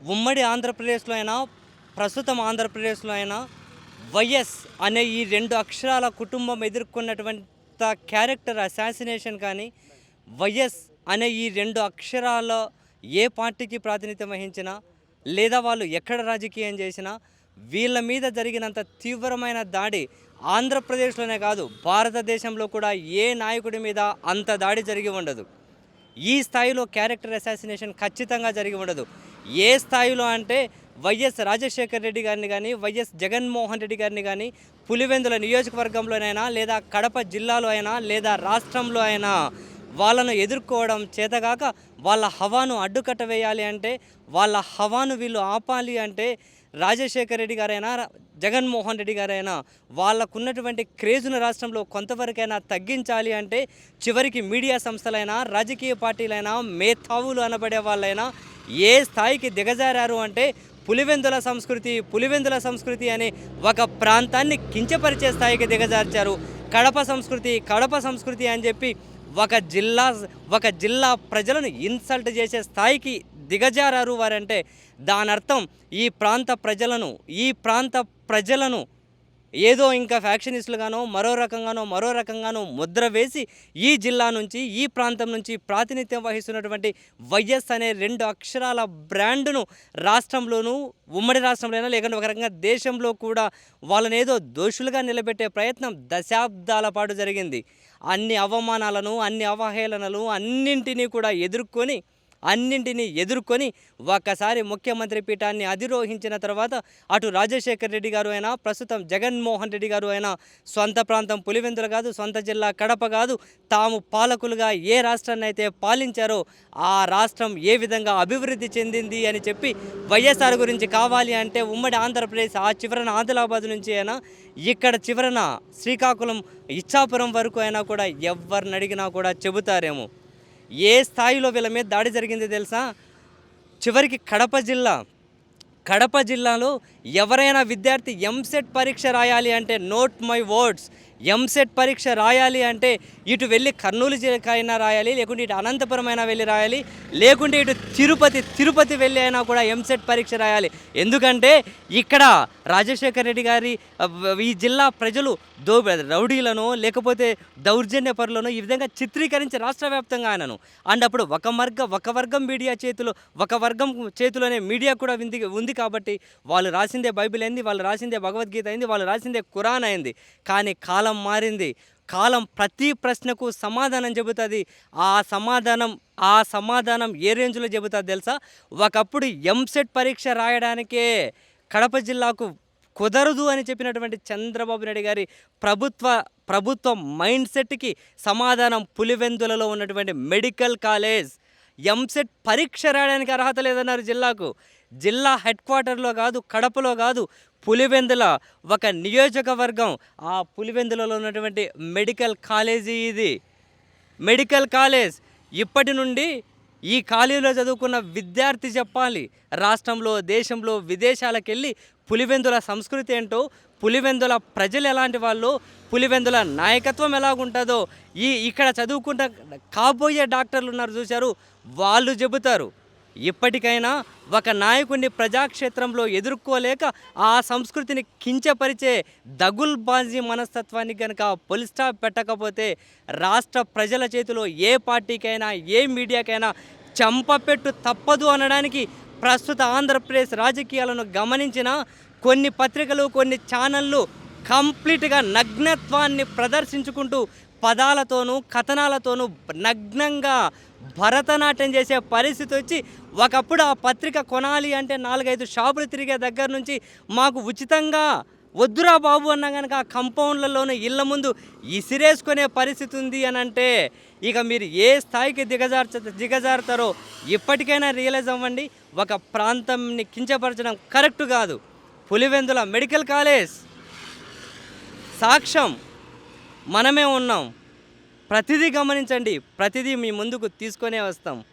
ఉమ్మడి ఆంధ్రప్రదేశ్లో అయినా ప్రస్తుతం ఆంధ్రప్రదేశ్లో అయినా వైఎస్ అనే ఈ రెండు అక్షరాల కుటుంబం ఎదుర్కొన్నటువంటి క్యారెక్టర్ అసాసినేషన్ కానీ వైఎస్ అనే ఈ రెండు అక్షరాల ఏ పార్టీకి ప్రాతినిధ్యం వహించినా లేదా వాళ్ళు ఎక్కడ రాజకీయం చేసినా వీళ్ళ మీద జరిగినంత తీవ్రమైన దాడి ఆంధ్రప్రదేశ్లోనే కాదు భారతదేశంలో కూడా ఏ నాయకుడి మీద అంత దాడి జరిగి ఉండదు. ఈ స్థాయిలో క్యారెక్టర్ అసాసినేషన్ ఖచ్చితంగా జరిగి ఉండదు. ఏ స్థాయిలో అంటే వైఎస్ రాజశేఖర్ రెడ్డి గారిని కానీ వైఎస్ జగన్మోహన్ రెడ్డి గారిని కానీ పులివెందుల నియోజకవర్గంలోనైనా లేదా కడప జిల్లాలో అయినా లేదా రాష్ట్రంలో అయినా వాళ్ళను ఎదుర్కోవడం చేతగాక వాళ్ళ హవాను అడ్డుకట్ట వేయాలి అంటే వాళ్ళ హవాను వీళ్ళు ఆపాలి అంటే రాజశేఖర రెడ్డి గారైనా జగన్మోహన్ రెడ్డి గారైనా వాళ్ళకున్నటువంటి క్రేజును రాష్ట్రంలో కొంతవరకైనా తగ్గించాలి అంటే చివరికి మీడియా సంస్థలైనా రాజకీయ పార్టీలైనా మేధావులు అనబడే వాళ్ళైనా ఏ స్థాయికి దిగజారారు అంటే పులివెందుల సంస్కృతి పులివెందుల సంస్కృతి అనే ఒక ప్రాంతాన్ని కించపరిచే స్థాయికి దిగజార్చారు. కడప సంస్కృతి కడప సంస్కృతి అని చెప్పి ఒక జిల్లా ఒక జిల్లా ప్రజలను ఇన్సల్ట్ చేసే స్థాయికి దిగజారారు వారంటే దాని అర్థం ఈ ప్రాంత ప్రజలను ఈ ప్రాంత ప్రజలను ఏదో ఇంకా ఫ్యాక్షనిస్టులుగానో మరో రకంగానో మరో రకంగానో ముద్ర వేసి ఈ జిల్లా నుంచి ఈ ప్రాంతం నుంచి ప్రాతినిధ్యం వహిస్తున్నటువంటి వైఎస్ అనే రెండు అక్షరాల బ్రాండును రాష్ట్రంలోనూ ఉమ్మడి రాష్ట్రంలోనైనా లేకుంటే ఒక రకంగా దేశంలో కూడా వాళ్ళని ఏదో దోషులుగా నిలబెట్టే ప్రయత్నం దశాబ్దాల పాటు జరిగింది. అన్ని అవమానాలను అన్ని అవహేళనలు అన్నింటినీ కూడా ఎదుర్కొని అన్నింటినీ ఎదుర్కొని ఒక్కసారి ముఖ్యమంత్రి పీఠాన్ని అధిరోహించిన తర్వాత అటు రాజశేఖర్ రెడ్డి గారు అయినా ప్రస్తుతం జగన్మోహన్ రెడ్డి గారు అయినా సొంత ప్రాంతం పులివెందులు కాదు సొంత జిల్లా కడప కాదు తాము పాలకులుగా ఏ రాష్ట్రాన్ని అయితే పాలించారో ఆ రాష్ట్రం ఏ విధంగా అభివృద్ధి చెందింది అని చెప్పి వైఎస్ఆర్ గురించి కావాలి అంటే ఉమ్మడి ఆంధ్రప్రదేశ్ ఆ చివరన ఆదిలాబాద్ నుంచి అయినా ఇక్కడ చివరన శ్రీకాకుళం ఇచ్చాపురం వరకు అయినా కూడా ఎవరిని అడిగినా కూడా చెబుతారేమో. ఏ స్థాయిలో వీళ్ళ మీద దాడి జరిగింది తెలుసా? చివరికి కడప జిల్లా కడప జిల్లాలో ఎవరైనా విద్యార్థి ఎంసెట్ పరీక్ష రాయాలి అంటే నోట్ మై వర్డ్స్ ఎంసెట్ పరీక్ష రాయాలి అంటే ఇటు వెళ్ళి కర్నూలు అయినా రాయాలి లేకుంటే ఇటు అనంతపురం అయినా వెళ్ళి రాయాలి లేకుంటే ఇటు తిరుపతి తిరుపతి వెళ్ళి అయినా కూడా ఎంసెట్ పరీక్ష రాయాలి. ఎందుకంటే ఇక్కడ రాజశేఖర రెడ్డి గారి ఈ జిల్లా ప్రజలు దో రౌడీలను లేకపోతే దౌర్జన్య పరులను ఈ విధంగా చిత్రీకరించి రాష్ట్ర వ్యాప్తంగా ఆయనను. అండ్ అప్పుడు ఒక వర్గ ఒక వర్గం మీడియా చేతిలో ఒక వర్గం చేతిలోనే మీడియా కూడా ఉంది ఉంది కాబట్టి వాళ్ళు రాసిందే బైబిల్ అయింది వాళ్ళు రాసిందే భగవద్గీత అయింది వాళ్ళు రాసిందే ఖురాన్ అయింది. కానీ కాలం మారింది. కాలం ప్రతి ప్రశ్నకు సమాధానం చెబుతుంది. ఆ సమాధానం ఆ సమాధానం ఏ రేంజ్లో చెబుతుంది తెలుసా? ఒకప్పుడు ఎంసెట్ పరీక్ష రాయడానికే కడప జిల్లాకు కుదరదు అని చెప్పినటువంటి చంద్రబాబు నాయుడు గారి ప్రభుత్వ ప్రభుత్వ మైండ్ సెట్కి సమాధానం పులివెందులలో ఉన్నటువంటి మెడికల్ కాలేజ్. ఎంసెట్ పరీక్ష రాయడానికి అర్హత లేదన్నారు జిల్లాకు. జిల్లా హెడ్ క్వార్టర్లో కాదు కడపలో కాదు పులివెందుల ఒక నియోజకవర్గం. ఆ పులివెందులలో ఉన్నటువంటి మెడికల్ కాలేజీ ఇది. Medical college. ఇప్పటి నుండి ఈ కాలేజీలో చదువుకున్న విద్యార్థి చెప్పాలి. రాష్ట్రంలో దేశంలో విదేశాలకు వెళ్ళి పులివెందుల సంస్కృతి ఏంటో పులివెందుల ప్రజలు ఎలాంటి వాళ్ళు పులివెందుల నాయకత్వం ఎలాగుంటుందో ఈ ఇక్కడ చదువుకుంట కాబోయే డాక్టర్లు ఉన్నారు చూశారు వాళ్ళు చెబుతారు. ఇప్పటికైనా ఒక నాయకుడిని ప్రజాక్షేత్రంలో ఎదుర్కోలేక ఆ సంస్కృతిని కించపరిచే దగుల్బాజీ మనస్తత్వానికి కనుక పొలి స్టాప్ పెట్టకపోతే రాష్ట్ర ప్రజల చేతిలో ఏ పార్టీకైనా ఏ మీడియాకైనా చంపపెట్టు తప్పదు అనడానికి ప్రస్తుత ఆంధ్రప్రదేశ్ రాజకీయాలను గమనించిన కొన్ని పత్రికలు కొన్ని ఛానళ్ళు కంప్లీట్గా నగ్నత్వాన్ని ప్రదర్శించుకుంటూ పదాలతోనూ కథనాలతోనూ నగ్నంగా భరతనాట్యం చేసే పరిస్థితి వచ్చి ఒకప్పుడు ఆ పత్రిక కొనాలి అంటే నాలుగైదు షాపులు తిరిగే దగ్గర నుంచి మాకు ఉచితంగా వద్దురా బాబు అన్నా కనుక ఆ కంపౌండ్లలోనూ ఇళ్ళ ముందు ఇసిరేసుకునే పరిస్థితి ఉంది అని అంటే ఇక మీరు ఏ స్థాయికి దిగజార్చ దిగజారుతారో ఇప్పటికైనా రియలైజ్ అవ్వండి. ఒక ప్రాంతంని కించపరచడం కరెక్ట్ కాదు. పులివెందుల మెడికల్ కాలేజ్ సాక్ష్యం. మనమే ఉన్నాం. ప్రతిదీ గమనించండి. ప్రతిదీ మీ ముందుకు తీసుకొనే వస్తాం.